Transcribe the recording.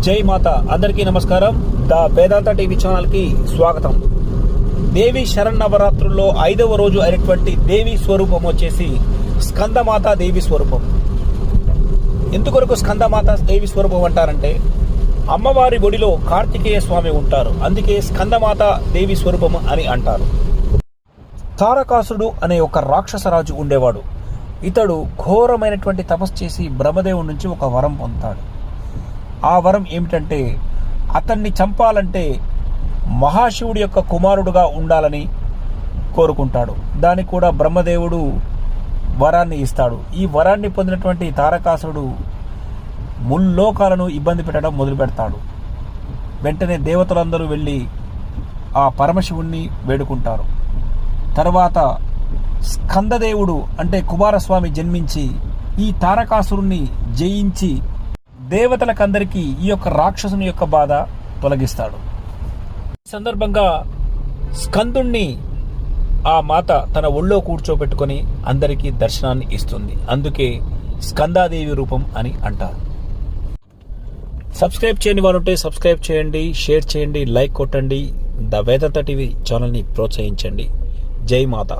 జై మాత. అందరికీ నమస్కారం. ద వేదాంత టీవీ ఛానల్కి స్వాగతం. దేవి శరన్నవరాత్రుల్లో ఐదవ రోజు అయినటువంటి దేవి స్వరూపం వచ్చేసి స్కందమాత దేవి స్వరూపం. ఎందుకొరకు స్కందమాత దేవి స్వరూపం అంటారంటే అమ్మవారి ఒడిలో కార్తికేయ స్వామి ఉంటారు. అందుకే స్కందమాత దేవి స్వరూపం అని అంటారు. తారకాసుడు అనే ఒక రాక్షసరాజు ఉండేవాడు. ఇతడు ఘోరమైనటువంటి తపస్సు చేసి బ్రహ్మదేవుడి నుంచి ఒక వరం పొందుతాడు. ఆ వరం ఏమిటంటే అతన్ని చంపాలంటే మహాశివుడి యొక్క కుమారుడుగా ఉండాలని కోరుకుంటాడు. దానికి కూడా బ్రహ్మదేవుడు వరాన్ని ఇస్తాడు. ఈ వరాన్ని పొందినటువంటి తారకాసుడు ముల్లోకాలను ఇబ్బంది పెట్టడం మొదలు పెడతాడు. వెంటనే దేవతలందరూ వెళ్ళి ఆ పరమశివుణ్ణి వేడుకుంటారు. తర్వాత స్కందదేవుడు అంటే కుమారస్వామి జన్మించి ఈ తారకాసురుణ్ణి జయించి దేవతలకందరికీ ఈ యొక్క రాక్షసుని యొక్క బాధ తొలగిస్తాడు. ఈ సందర్భంగా స్కందుణ్ణి ఆ మాత తన ఒళ్ళో కూర్చోబెట్టుకొని అందరికీ దర్శనాన్ని ఇస్తుంది. అందుకే స్కందాదేవి రూపం అని అంటారు. సబ్స్క్రైబ్ చేయని వారు ఉంటే సబ్స్క్రైబ్ చేయండి షేర్ చేయండి లైక్ కొట్టండి. ద వేదత టీవీ ఛానల్ని ప్రోత్సహించండి. జై మాత.